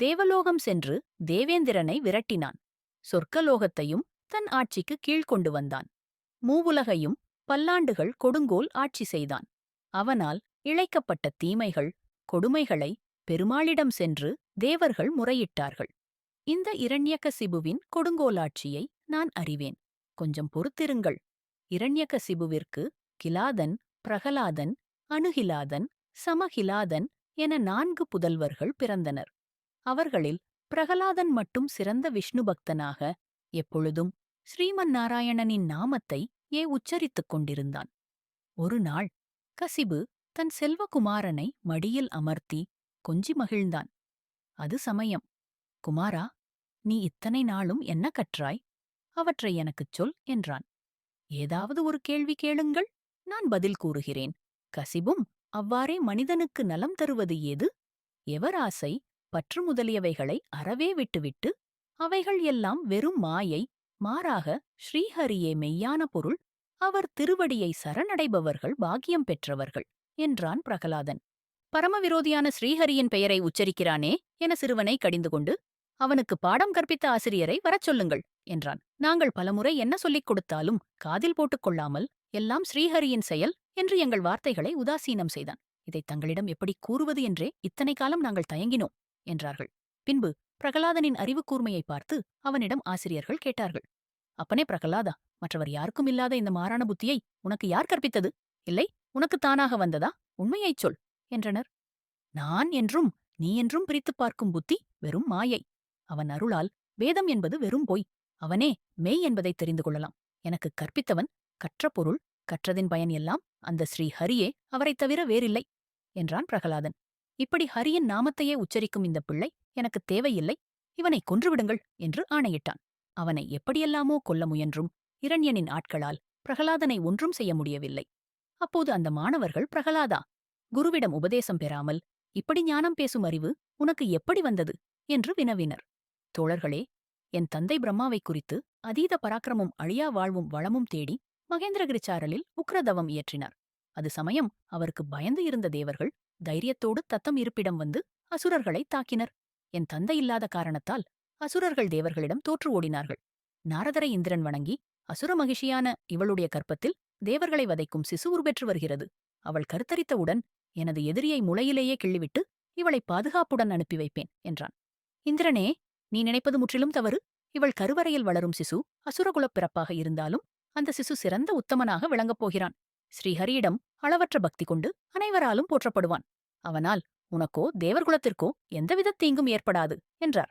தேவலோகம் சென்று தேவேந்திரனை விரட்டினான். சொர்க்கலோகத்தையும் தன் ஆட்சிக்கு கீழ்கொண்டு வந்தான். மூவுலகையும் பல்லாண்டுகள் கொடுங்கோல் ஆட்சி செய்தான். அவனால் இழைக்கப்பட்ட தீமைகள் கொடுமைகளை பெருமாளிடம் சென்று தேவர்கள் முறையிட்டார்கள். இந்த இரண்யகசிபுவின் கொடுங்கோலாட்சியை நான் அறிவேன். கொஞ்சம் பொறுத்திருங்கள். இரண்யகசிபுவிற்கு கிலாதன் பிரகலாதன் அணுகிலாதன் சமகிலாதன் என நான்கு புதல்வர்கள் பிறந்தனர். அவர்களில் பிரகலாதன் மட்டும் சிறந்த விஷ்ணு பக்தனாக எப்பொழுதும் ஸ்ரீமன் நாராயணனின் நாமத்தை ஏ உச்சரித்துக் கொண்டிருந்தான். ஒரு நாள் கசிபு தன் செல்வகுமாரனை மடியில் அமர்த்தி கொஞ்சி மகிழ்ந்தான். அது சமயம். குமாரா நீ இத்தனை நாளும் என்ன கற்றாய்? அவற்றை எனக்குச் சொல் என்றான். ஏதாவது ஒரு கேள்வி கேளுங்கள். நான் பதில் கூறுகிறேன். கசிபும் அவ்வாறே மனிதனுக்கு நலம் தருவது ஏது? எவராசை பற்று முதலியவைகளை அறவே விட்டுவிட்டு அவைகள் எல்லாம் வெறும் மாயை மாறாக ஸ்ரீஹரியே மெய்யான பொருள் அவர் திருவடியை சரணடைபவர்கள் பாக்கியம் பெற்றவர்கள் என்றான் பிரகலாதன். பரமவிரோதியான ஸ்ரீஹரியின் பெயரை உச்சரிக்கிறானே என சிறுவனை கடிந்து கொண்டு அவனுக்கு பாடம் கற்பித்த ஆசிரியரை வரச் சொல்லுங்கள் என்றான். நாங்கள் பலமுறை என்ன சொல்லிக் கொடுத்தாலும் காதில் போட்டுக் கொள்ளாமல் எல்லாம் ஸ்ரீஹரியின் செயல் என்று எங்கள் வார்த்தைகளை உதாசீனம் செய்தான். இதை தங்களிடம் எப்படி கூறுவது என்றே இத்தனை காலம் நாங்கள் தயங்கினோம். என்றார்கள். பின்பு பிரகலாதனின் அறிவு கூர்மையை பார்த்து அவனிடம் ஆசிரியர்கள் கேட்டார்கள். அப்பனே பிரகலாதா மற்றவர் யாருக்கும் இல்லாத இந்த மாறான புத்தியை உனக்கு யார் கற்பித்தது? இல்லை உனக்கு தானாக வந்ததா? உண்மையைச் சொல் என்றனர். நான் என்றும் நீ என்றும் பிரித்துப் பார்க்கும் புத்தி வெறும் மாயை. அவன் அருளால் வேதம் என்பது வெறும் பொய். அவனே மெய் என்பதை தெரிந்து கொள்ளலாம். எனக்கு கற்பித்தவன் கற்ற பொருள் கற்றதின் பயன் எல்லாம் அந்த ஸ்ரீ ஹரியே அவரைத் தவிர வேறில்லை என்றான் பிரகலாதன். இப்படி ஹரியின் நாமத்தையே உச்சரிக்கும் இந்த பிள்ளை எனக்கு தேவையில்லை இவனை கொன்றுவிடுங்கள் என்று ஆணையிட்டான். அவனை எப்படியெல்லாமோ கொல்ல முயன்றும் இரண்யனின் ஆட்களால் பிரகலாதனை ஒன்றும் செய்ய முடியவில்லை. அப்போது அந்த மாணவர்கள் பிரகலாதா குருவிடம் உபதேசம் பெறாமல் இப்படி ஞானம் பேசும் அறிவு உனக்கு எப்படி வந்தது? என்று வினவினர். தோழர்களே என் தந்தை பிரம்மாவைக் குறித்து அதீத பராக்கிரமும் அழியா வாழ்வும் வளமும் தேடி மகேந்திரகிரிச்சாரலில் உக்ரதவம் இயற்றினார். அது சமயம் அவருக்கு பயந்து இருந்த தேவர்கள் தைரியத்தோடு தத்தம் இருப்பிடம் வந்து அசுரர்களை தாக்கினர். என் தந்தை இல்லாத காரணத்தால் அசுரர்கள் தேவர்களிடம் தோற்று ஓடினார்கள். நாரதரை இந்திரன் வணங்கி அசுர மகிழ்ச்சியான இவளுடைய கற்பத்தில் தேவர்களை வதைக்கும் சிசு உருபெற்று வருகிறது. அவள் கருத்தரித்தவுடன் எனது எதிரியை முளையிலேயே கிள்ளிவிட்டு இவளை பாதுகாப்புடன் அனுப்பி வைப்பேன் என்றான். இந்திரனே நீ நினைப்பது முற்றிலும் தவறு. இவள் கருவறையில் வளரும் சிசு அசுரகுலப் பிறப்பாக இருந்தாலும் அந்த சிசு சிறந்த உத்தமனாக விளங்கப் போகிறான். ஸ்ரீஹரியிடம் அளவற்ற பக்தி கொண்டு அனைவராலும் போற்றப்படுவான். அவனால் உனக்கோ தேவர்குலத்திற்கோ எந்தவித தீங்கும் ஏற்படாது என்றார்.